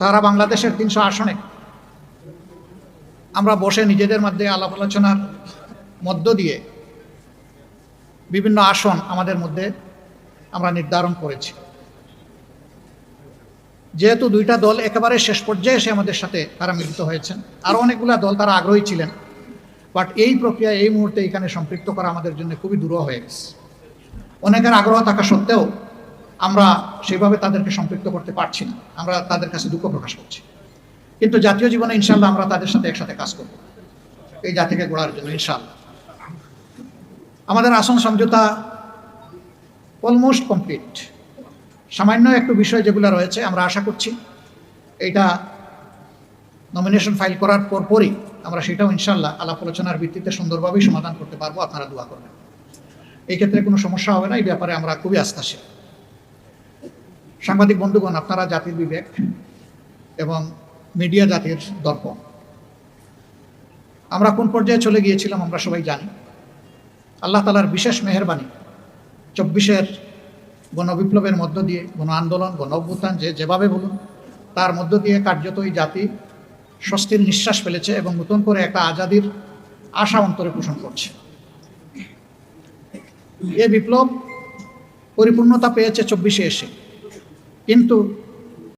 সারা বাংলাদেশের তিনশো আসনে। আমরা বসে নিজেদের মধ্যে আলাপ আলোচনার মধ্য দিয়ে বিভিন্ন আসন আমাদের মধ্যে আমরা নির্ধারণ করেছি। যেহেতু দুইটা দল একেবারে শেষ পর্যায়ে এসে আমাদের সাথে তারা মিলিত হয়েছেন আরও অনেকগুলো দল তারা আগ্রহী ছিলেন, বাট এই প্রক্রিয়া এই মুহূর্তে এখানে সম্পৃক্ত করা আমাদের জন্য খুবই দূর হয়ে গেছে। অনেকের আগ্রহ থাকা সত্ত্বেও আমরা সেভাবে তাদেরকে সম্পৃক্ত করতে পারছি না। আমরা তাদের কাছে দুঃখ প্রকাশ করছি। কিন্তু জাতীয় জীবনে ইনশাল্লাহ আমরা তাদের সাথে একসাথে কাজ করব। এই জাতিকে গোড়ার জন্য ইনশাল্লাহ আমাদের আসন সমঝোতা অলমোস্ট কমপ্লিট সামান্য একটু বিষয় যেগুলো রয়েছে, আমরা আশা করছি এইটা নমিনেশন ফাইল করার পর পরপরই আমরা সেটাও ইনশাল্লাহ আলাপ আলোচনার ভিত্তিতে সুন্দরভাবেই সমাধান করতে পারব। আপনারা দোয়া করবেন। এই ক্ষেত্রে কোনো সমস্যা হবে না, এই ব্যাপারে আমরা খুবই আস্থাশীল। সাংবাদিক বন্ধুগণ, আপনারা জাতির বিবেক এবং মিডিয়া জাতির দর্পণ। আমরা কোন পর্যায়ে চলে গিয়েছিলাম আমরা সবাই জানি। আল্লাহ তালার বিশেষ মেহরবানি চব্বিশের গণবিপ্লবের মধ্য দিয়ে, গণ আন্দোলন, গণ অভ্যুত্থান, যে যেভাবে বলুন, তার মধ্য দিয়ে কার্যত এই জাতি স্বস্তির নিঃশ্বাস ফেলেছে এবং নতুন করে একটা আজাদির আশা অন্তরে পোষণ করছে। এ বিপ্লব পরিপূর্ণতা পেয়েছে চব্বিশে এসে। কিন্তু